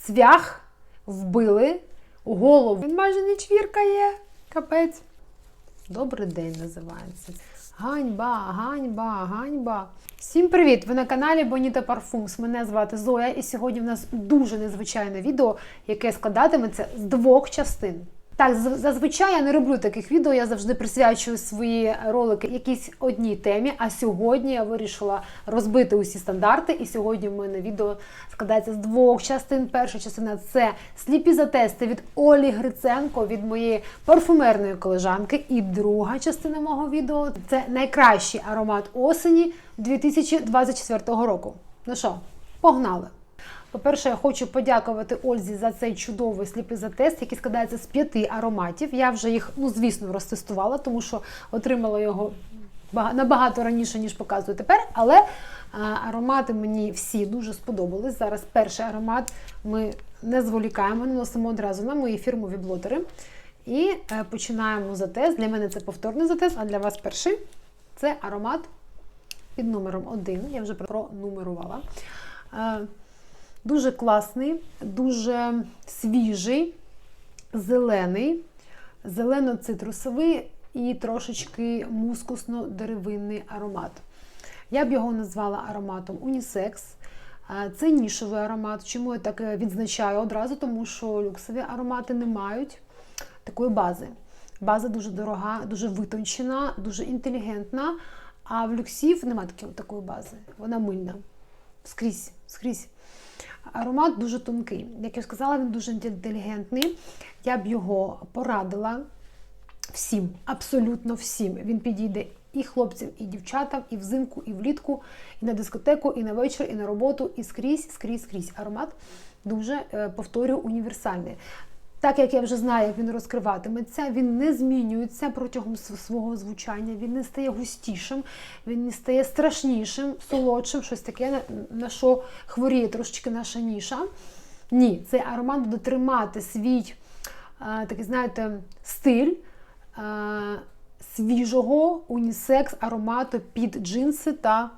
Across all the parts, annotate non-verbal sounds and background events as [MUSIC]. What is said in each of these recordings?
цвях вбили голову. Він майже не чвіркає. Капець. Добрий день називається. Ганьба, ганьба, ганьба. Всім привіт! Ви на каналі Боніта Парфумс. Мене звати Зоя, і сьогодні в нас дуже незвичайне відео, яке складатиметься з двох частин. Так, зазвичай я не роблю таких відео, я завжди присвячую свої ролики якійсь одній темі. А сьогодні я вирішила розбити усі стандарти. І сьогодні в мене відео складається з двох частин. Перша частина це сліпі затести від Олі Гриценко, від моєї парфумерної колежанки. І друга частина мого відео це найкращий аромат осені 2024 року. Ну що, погнали! По-перше, я хочу подякувати Ользі за цей чудовий сліпий затест, який складається з п'яти ароматів. Я вже їх, ну звісно, розтестувала, тому що отримала його набагато раніше, ніж показую тепер. Але а, аромати мені всі дуже сподобались. Зараз перший аромат ми не зволікаємо, наносимо одразу на мої фірмові блотери. І е, починаємо затест. Для мене це повторний затест, а для вас перший це аромат під номером 1. Я вже пронумерувала. Дуже класний, дуже свіжий, зелений, зелено-цитрусовий і трошечки мускусно-деревинний аромат. Я б його назвала ароматом унісекс. Це нішовий аромат. Чому я так е, відзначаю одразу? Тому що люксові аромати не мають такої бази. База дуже дорога, дуже витончена, дуже інтелігентна. А в люксів немає такої бази. Вона мильна. Скрізь, скрізь. Аромат дуже тонкий. Як я сказала, він дуже інтелігентний. Я б його порадила всім, абсолютно всім. Він підійде і хлопцям, і дівчатам, і взимку, і влітку, і на дискотеку, і на вечір, і на роботу, і скрізь, скрізь, скрізь. Аромат дуже, е, повторюю, універсальний. Так як я вже знаю, як він розкриватиметься, він не змінюється протягом свого звучання, він не стає густішим, він не стає страшнішим, солодшим, щось таке, на, що хворіє трошечки наша ніша. Ні, цей аромат буде тримати свій е, такий, знаєте, стиль е, свіжого унісекс аромату під джинси та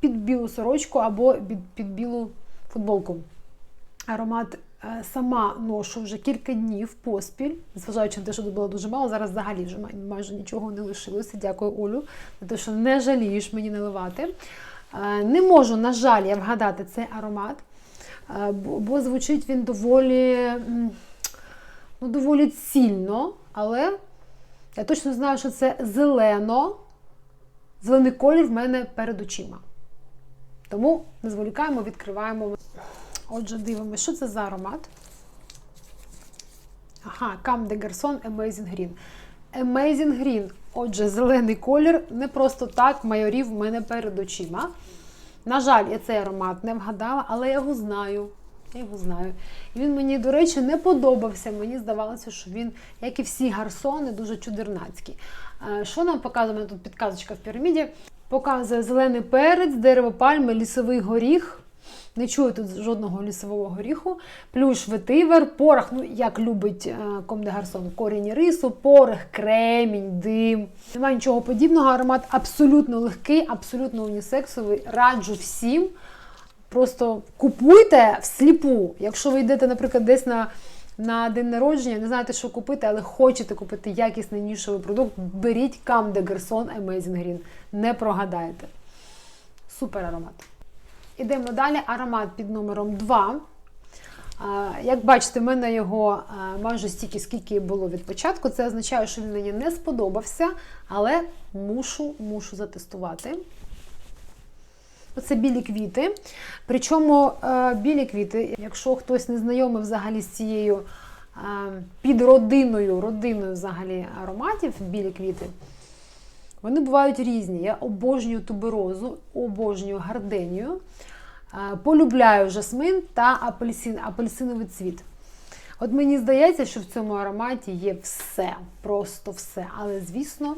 під білу сорочку або під білу футболку. Аромат е, сама ношу вже кілька днів поспіль, зважаючи на те, що було дуже мало. Зараз взагалі вже майже нічого не лишилося. Дякую, Олю, за те, що не жалієш мені наливати. Е, Не можу, на жаль, я вгадати цей аромат, е, бо звучить він доволі, ну, доволі цільно, але я точно знаю, що це зелено. Зелений колір в мене перед очима. Тому не зволікаємо, відкриваємо. Отже, дивимося, що це за аромат. Ага, Cam de Garçon Amazing Green. Amazing Green. Отже, зелений колір не просто так майорів в мене перед очима. На жаль, я цей аромат не вгадала, але я його знаю. Я його знаю. І він мені, до речі, не подобався. Мені здавалося, що він, як і всі гарсони, дуже чудернацький. Е, Що нам показує? Тут підказочка в піраміді. Показує зелений перець, дерево пальми, лісовий горіх. Не чую тут жодного лісового горіху. Плюш ветивер, порох, ну як любить е, Ком де Гарсон, корінь рису, порох, кремінь, дим. Немає нічого подібного. Аромат абсолютно легкий, абсолютно унісексовий. Раджу всім. Просто купуйте всліпу. Якщо ви йдете, наприклад, десь на, на день народження, не знаєте, що купити, але хочете купити якісний нішовий продукт, беріть Cam de Amazing Green. Не прогадаєте. Супер аромат. Ідемо далі. Аромат під номером 2. Як бачите, в мене його майже стільки, скільки було від початку. Це означає, що він мені не сподобався, але мушу, мушу затестувати. Оце білі квіти. Причому е, білі квіти, якщо хтось не знайомий взагалі з цією е, підродиною, родиною взагалі ароматів, білі квіти, вони бувають різні. Я обожнюю туберозу, обожнюю гарденію, полюбляю жасмин та апельсин, апельсиновий цвіт. От мені здається, що в цьому ароматі є все, просто все. Але, звісно,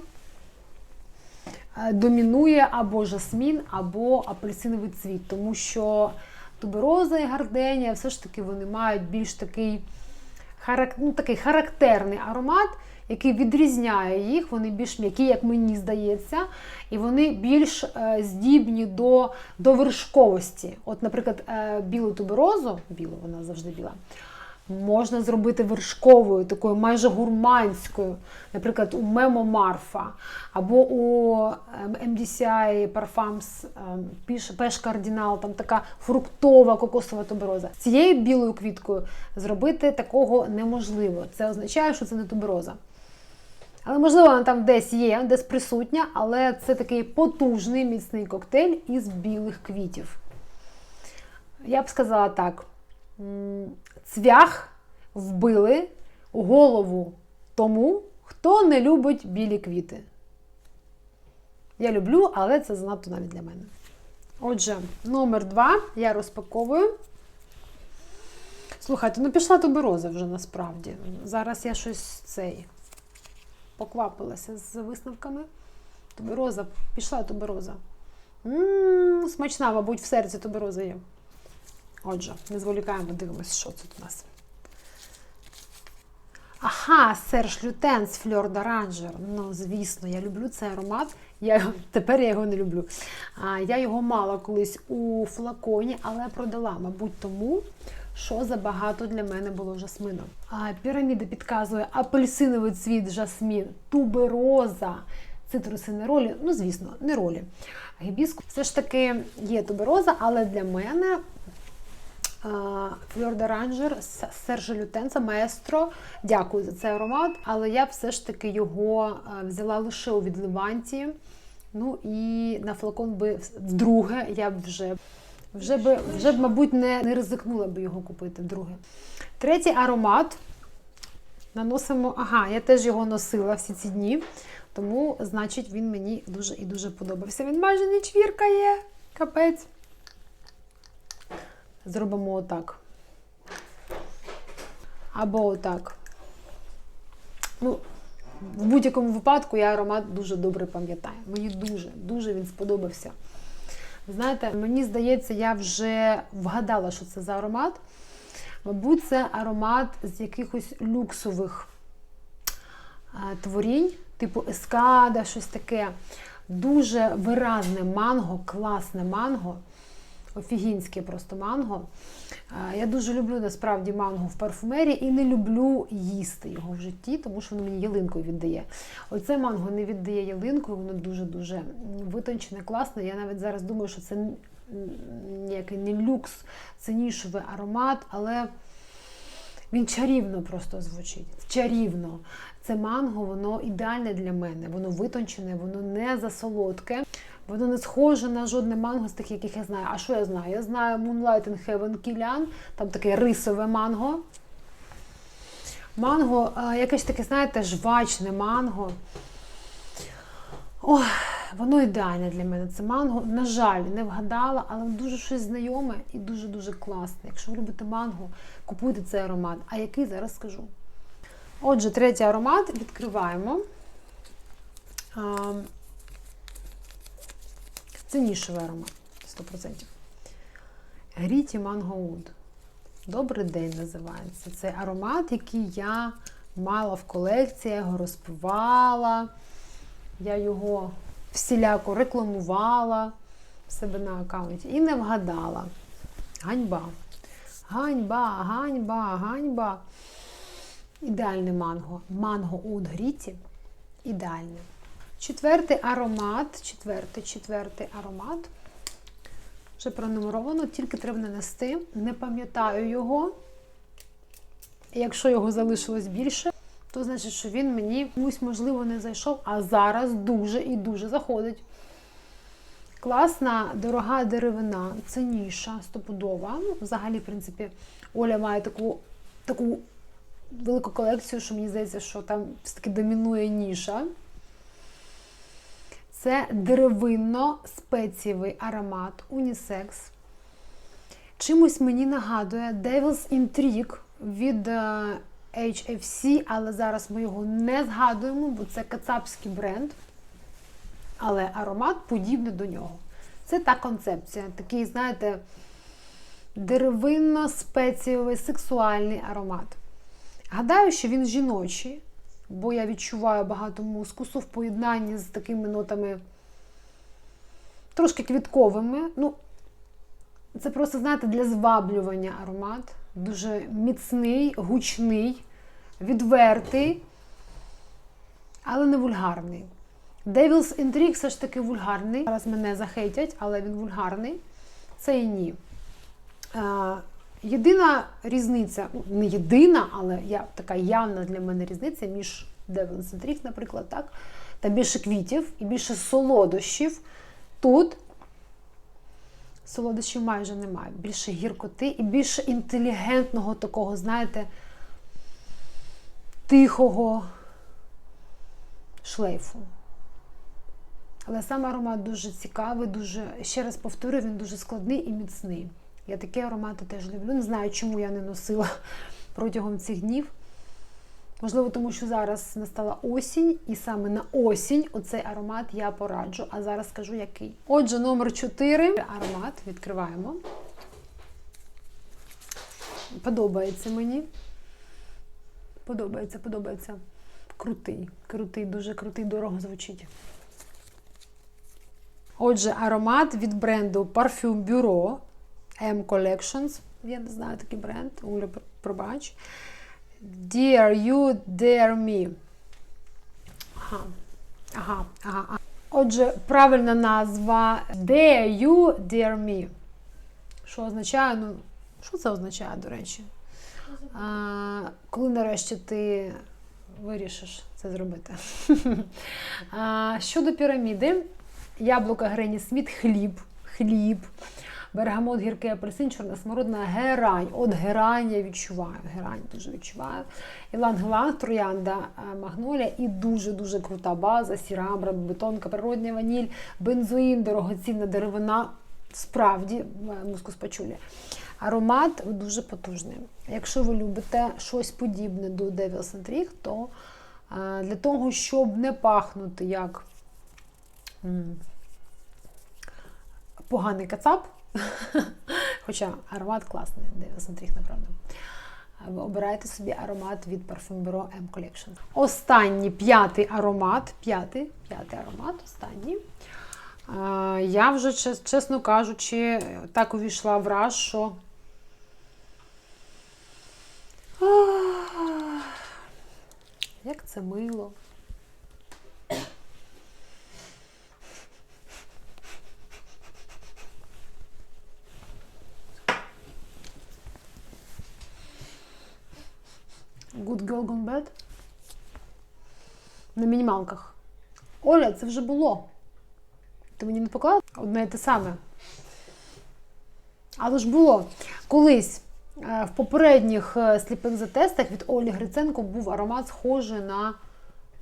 е, домінує або жасмін, або апельсиновий цвіт, тому що тубероза і гарденія все ж таки вони мають більш такий, ну, такий характерний аромат, який відрізняє їх. Вони більш м'які, як мені здається, і вони більш е, здібні до, до вершковості. От, наприклад, е, білу туберозу, білу, вона завжди біла. Можна зробити вершковою, такою майже гурманською, наприклад, у Мемо Марфа або у MDCI Parfums Пеш Кардінал, там така фруктова кокосова тубероза. Цією білою квіткою зробити такого неможливо. Це означає, що це не тубероза. Але, можливо, вона там десь є, десь присутня, але це такий потужний міцний коктейль із білих квітів. Я б сказала так: цвях вбили голову тому, хто не любить білі квіти. Я люблю, але це занадто навіть для мене. Отже, номер два я розпаковую. Слухайте, ну пішла тубероза вже насправді. Зараз я щось цей поквапилася з висновками. Тубероза, пішла тубероза. М, смачна, мабуть, в серці тубероза є. Отже, не зволікаємо, дивимося, що тут у нас. Ага, Серж Лютенс Фльор d'Oranger. Ну, звісно, я люблю цей аромат. Я, тепер я його не люблю. А, я його мала колись у флаконі, але продала, мабуть, тому, що забагато для мене було жасмину. А, піраміда підказує апельсиновий цвіт жасмін, тубероза, цитруси неролі. Ну, звісно, неролі. Гібіску все ж таки є тубероза, але для мене Фльор d'Oranger Сержа Лютенса, маестро. Дякую за цей аромат, але я все ж таки його взяла лише у відливанті. Ну і на флакон би вдруге я б вже. Вже б, вже б, мабуть, не, не ризикнула би його купити вдруге. Третій аромат. Наносимо. Ага, я теж його носила всі ці дні, тому, значить, він мені дуже і дуже подобався. Він майже не чвіркає. Капець. Зробимо отак. Або отак. Ну, в будь-якому випадку я аромат дуже добре пам'ятаю. Мені дуже, дуже він сподобався. Знаєте, мені здається, я вже вгадала, що це за аромат. Мабуть, це аромат з якихось люксових е, творінь, типу ескада, щось таке. Дуже виразне манго, класне манго. Офігінське просто манго. Я дуже люблю насправді манго в парфумерії і не люблю їсти його в житті, тому що воно мені ялинкою віддає. Оце манго не віддає ялинкою, воно дуже-дуже витончене, класне. Я навіть зараз думаю, що це ніякий не люкс, це нішовий аромат, але він чарівно просто звучить. Чарівно. Це манго, воно ідеальне для мене. Воно витончене, воно не засолодке. Воно не схоже на жодне манго з тих, яких я знаю. А що я знаю? Я знаю Moonlight in Heaven Kilian, там таке рисове манго. Манго, якесь таке, знаєте, жвачне манго. Ох, воно ідеальне для мене. Це манго. На жаль, не вгадала, але дуже щось знайоме і дуже-дуже класне. Якщо ви любите манго, купуйте цей аромат. А який зараз скажу. Отже, третій аромат відкриваємо. Це нішевий аромат, 100%. Гріті Мангоуд. Добрий день називається. Це аромат, який я мала в колекції, я його розпивала. Я його всіляко рекламувала в себе на аккаунті і не вгадала. Ганьба. Ганьба, ганьба, ганьба. Ідеальне манго. Манго у гріті. Ідеальне. Четвертий аромат. Четвертий, четвертий аромат. Вже пронумеровано, тільки треба нанести. Не пам'ятаю його. Якщо його залишилось більше, то значить, що він мені комусь, можливо, не зайшов, а зараз дуже і дуже заходить. Класна, дорога деревина, це ніша стопудова. Ну, взагалі, в принципі, Оля має таку, таку велику колекцію, що мені здається, що там все-таки домінує ніша. Це деревинно-спецієвий аромат унісекс. Чимось мені нагадує Devil's Intrigue від е, HFC, але зараз ми його не згадуємо, бо це кацапський бренд. Але аромат подібний до нього. Це та концепція. Такий, знаєте, деревинно-спецієвий сексуальний аромат. Гадаю, що він жіночий, бо я відчуваю багато мускусу в поєднанні з такими нотами трошки квітковими. Ну, це просто, знаєте, для зваблювання аромат. Дуже міцний, гучний, відвертий, але не вульгарний. Devil's Intrigue все ж таки вульгарний. Зараз мене захейтять, але він вульгарний. Це і ні. Єдина різниця, ну, не єдина, але я, така явна для мене різниця між Intrigue, наприклад, так? Там більше квітів і більше солодощів. Тут солодощів майже немає. Більше гіркоти і більше інтелігентного такого, знаєте, тихого шлейфу. Але сам аромат дуже цікавий, дуже, ще раз повторюю, він дуже складний і міцний. Я такі аромати теж люблю. Не знаю, чому я не носила [LAUGHS] протягом цих днів. Можливо, тому що зараз настала осінь, і саме на осінь оцей аромат я пораджу. А зараз скажу який. Отже, номер 4 аромат відкриваємо. Подобається мені. Подобається, подобається. Крутий, крутий, дуже крутий, дорого звучить. Отже, аромат від бренду Parfum Bureau M Collections. Я не знаю такий бренд, Оля, пробач. Dear You, Dare Me. Ага. Ага, ага. Отже, правильна назва Dare You, Dare Me. Що означає? Ну, що це означає, до речі? А, коли нарешті ти вирішиш це зробити? [LAUGHS] а, щодо піраміди, яблука Грені Сміт, хліб, хліб. Бергамот, гіркий апельсин, чорна смородина, герань. От герань я відчуваю. Герань дуже відчуваю. Іланг-Іланг, троянда, магнолія і дуже-дуже крута база, сірамбра, бетонка, природня ваніль, бензоїн, дорогоцінна деревина. Справді, мускус пачулі. Аромат дуже потужний. Якщо ви любите щось подібне до Devil's Intrigue, то для того, щоб не пахнути як поганий кацап, [LAUGHS] Хоча аромат класний, Intrigue, направду. Ви обирайте собі аромат від Parfum Bureau M Collection. Останній п'ятий аромат. П'ятий п'ятий аромат, останній. Я вже, чесно кажучи, так увійшла в раж, що. Як це мило. Good Girl Gone Bad? На. Оля, це вже було. Ти мені не поклала одне і те саме. Але ж було. Колись е, в попередніх сліпих тестах від Олі Гриценко був аромат схожий на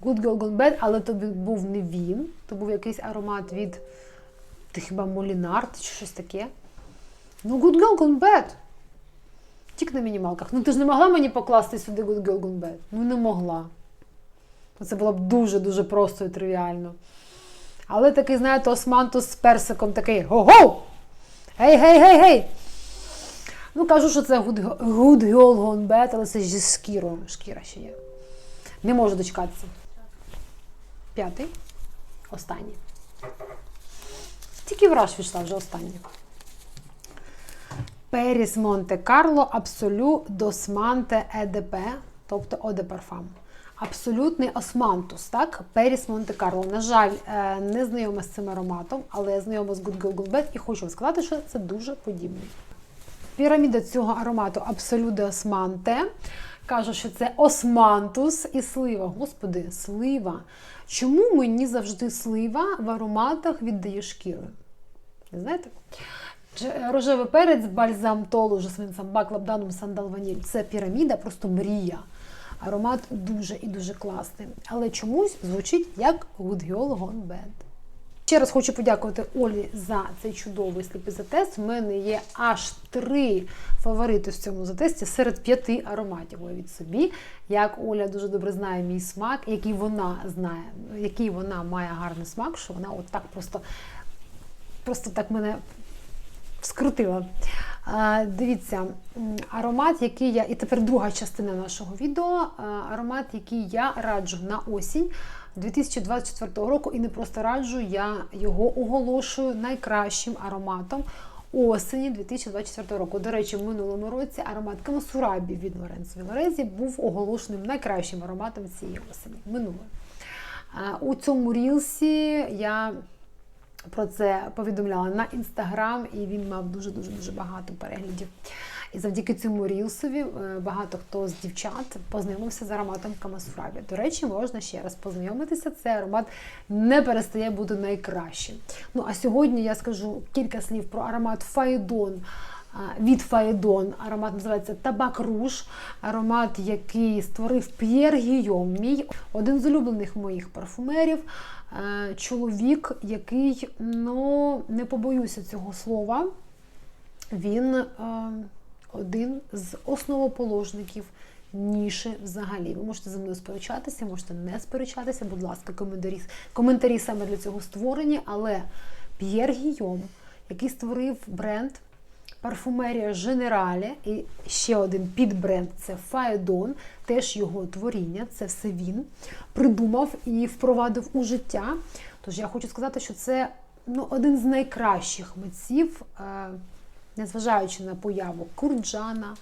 Good Girl Gone Bad, але то був не він. То був якийсь аромат від ти хіба Молінар чи щось таке. Ну, Good Girl Gone Bad. Тільки на мінімалках. Ну ти ж не могла мені покласти сюди Good Girl Gone Bad? Ну не могла. Це було б дуже-дуже просто і тривіально. Але такий, знаєте, османтус з персиком такий го-го! Гей, гей, гей, гей! Ну, кажу, що це Good, good Girl Gone Bad, але це зі шкірою. Шкіра ще є. Не можу дочекатися. П'ятий. Останній. Тільки враж війшла вже останній. Періс Монте Карло Абсолю Досманте ЕДП, тобто Оде Парфам. Абсолютний османтус, так? Періс Монте Карло. На жаль, е, не знайома з цим ароматом, але я знайома з Good Girl Good Bad і хочу сказати, що це дуже подібний. Піраміда цього аромату Абсолю Османте. Кажу, що це османтус і слива. Господи, слива. Чому мені завжди слива в ароматах віддає шкірою? Знаєте? Рожевий перець, бальзам толу, жасмин самбак, лабданум, сандал, ваніль. Це піраміда, просто мрія. Аромат дуже і дуже класний. Але чомусь звучить як Good Girl Gone Bad. Ще раз хочу подякувати Олі за цей чудовий сліпізатест. У мене є аж три фаворити в цьому затесті серед п'яти ароматів. Уявіть собі, як Оля дуже добре знає мій смак, який вона знає, який вона має гарний смак, що вона от так просто, просто так мене Вскрутила. Дивіться, аромат, який я. І тепер друга частина нашого відео. Аромат, який я раджу на осінь 2024 року. І не просто раджу, я його оголошую найкращим ароматом осені 2024 року. До речі, в минулому році аромат Камасурабі від Лоренцо Вілорезі був оголошеним найкращим ароматом цієї осені. Минуле. У цьому рілсі я про це повідомляла на інстаграм, і він мав дуже дуже багато переглядів. І завдяки цьому рілсові е, багато хто з дівчат познайомився з ароматом Камасурабі. До речі, можна ще раз познайомитися. Цей аромат не перестає бути найкращим. Ну а сьогодні я скажу кілька слів про аромат Фаедон. Від Фаедон аромат називається Табак Руж, аромат, який створив П'єр Гійом, мій один з улюблених моїх парфумерів. Е, Чоловік, який, ну не побоюся цього слова, він е, один з основоположників ніші взагалі. Ви можете зі мною сперечатися, можете не сперечатися, будь ласка, коментарі, коментарі саме для цього створені. Але П'єр Гійом, який створив бренд Парфумерія Женералі, і ще один підбренд це Фаедон, теж його творіння, це все він придумав і впровадив у життя. Тож я хочу сказати, що це ну, один з найкращих митців, е, незважаючи на появу Курджана,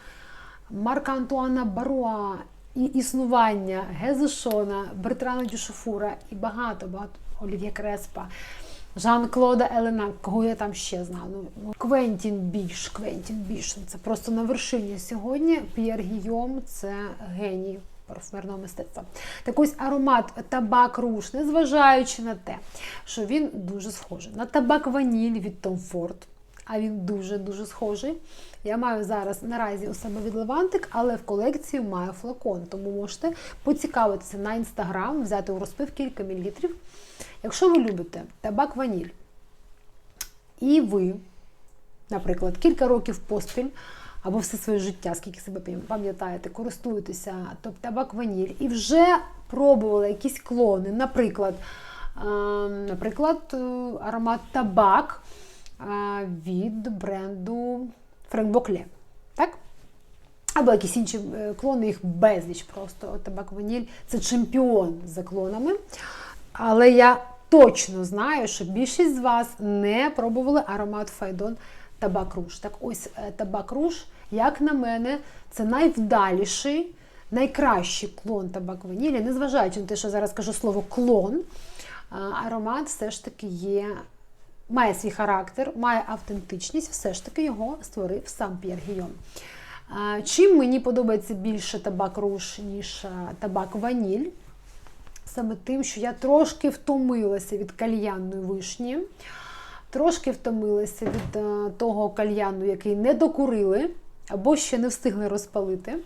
Марка Антуана Баруа і існування Гезешона, Бертрана Дюшофура і багато багато Олів'є Креспа. Жан-Клода Елена, кого я там ще знаю. Ну, Квентін Біш, Квентін Біш. Це просто на вершині сьогодні. П'єр Гійом це геній парфумерного мистецтва. Так ось аромат табак руш, незважаючи на те, що він дуже схожий на табак ваніль від Tom Ford, а він дуже-дуже схожий. Я маю зараз наразі у себе від Левантик, але в колекції маю флакон, тому можете поцікавитися на інстаграм, взяти у розпив кілька мілілітрів. Якщо ви любите табак ваніль, і ви, наприклад, кілька років поспіль або все своє життя, скільки себе пам'ятаєте, користуєтеся топ табак ваніль і вже пробували якісь клони, наприклад, наприклад, е, аромат табак від бренду Френк Бокле. Так? Або якісь інші е, клони, їх безліч просто. Табак ваніль це чемпіон за клонами. Але я точно знаю, що більшість з вас не пробували аромат Файдон Табак Руж. Так ось е, Табак Руж, як на мене, це найвдаліший, найкращий клон табак ванілі, незважаючи на те, що зараз кажу слово клон, аромат все ж таки є. Має свій характер, має автентичність, все ж таки його створив сам П'єр Гійом. А, Чим мені подобається більше табак руш, ніж табак ваніль? Саме тим, що я трошки втомилася від кальянної вишні, трошки втомилася від е, того кальяну, який не докурили або ще не встигли розпалити.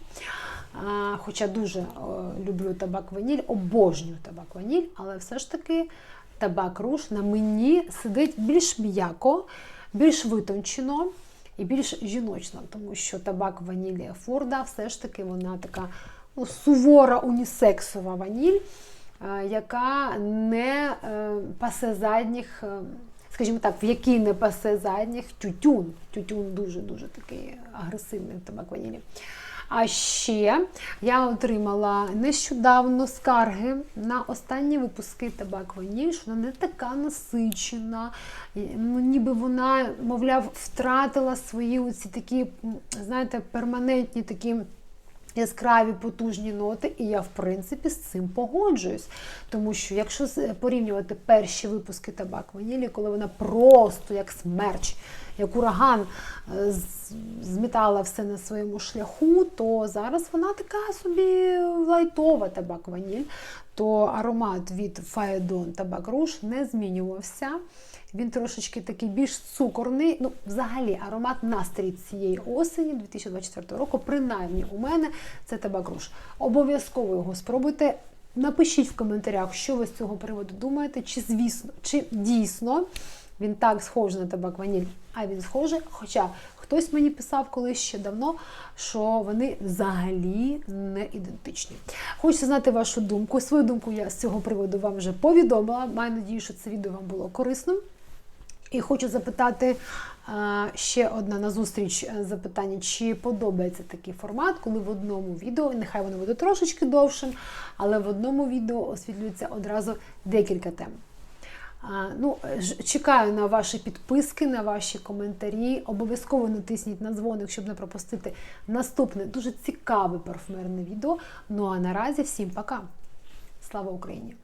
А, Хоча дуже е, люблю табак ваніль, обожнюю табак ваніль, але все ж таки табак руш на мені сидить більш м'яко, більш витончено і більш жіночно, тому що табак ванілі Форда все ж таки вона така ну, сувора унісексова ваніль, е, яка не е, пасе задніх, е, скажімо так, в якій не пасе задніх тютюн. Тютюн дуже-дуже такий агресивний табак ванілі. А ще я отримала нещодавно скарги на останні випуски табак ваніль, що вона не така насичена, ну, ніби вона, мовляв, втратила свої оці такі, знаєте, перманентні такі. Яскраві потужні ноти, і я, в принципі, з цим погоджуюсь. Тому що якщо порівнювати перші випуски табак ванілі, коли вона просто як смерч, як ураган е, змітала все на своєму шляху, то зараз вона така собі лайтова табак ваніль, то аромат від Фаедон табак руш не змінювався. Він трошечки такий більш цукорний. Ну, взагалі, аромат настрій цієї осені 2024 року, принаймні у мене, це табак руш. Обов'язково його спробуйте. Напишіть в коментарях, що ви з цього приводу думаєте, чи звісно, чи дійсно він так схожий на табак ваніль, а він схожий. Хоча хтось мені писав колись ще давно, що вони взагалі не ідентичні. Хочеться знати вашу думку. Свою думку я з цього приводу вам вже повідомила. Маю надію, що це відео вам було корисним. І хочу запитати, Е, Ще одна назустріч е, запитання, чи подобається такий формат, коли в одному відео, нехай воно буде трошечки довшим, але в одному відео освітлюється одразу декілька тем. Ну, чекаю на ваші підписки, на ваші коментарі. Обов'язково натисніть на дзвоник, щоб не пропустити наступне дуже цікаве парфумерне відео. Ну а наразі всім пока. Слава Україні!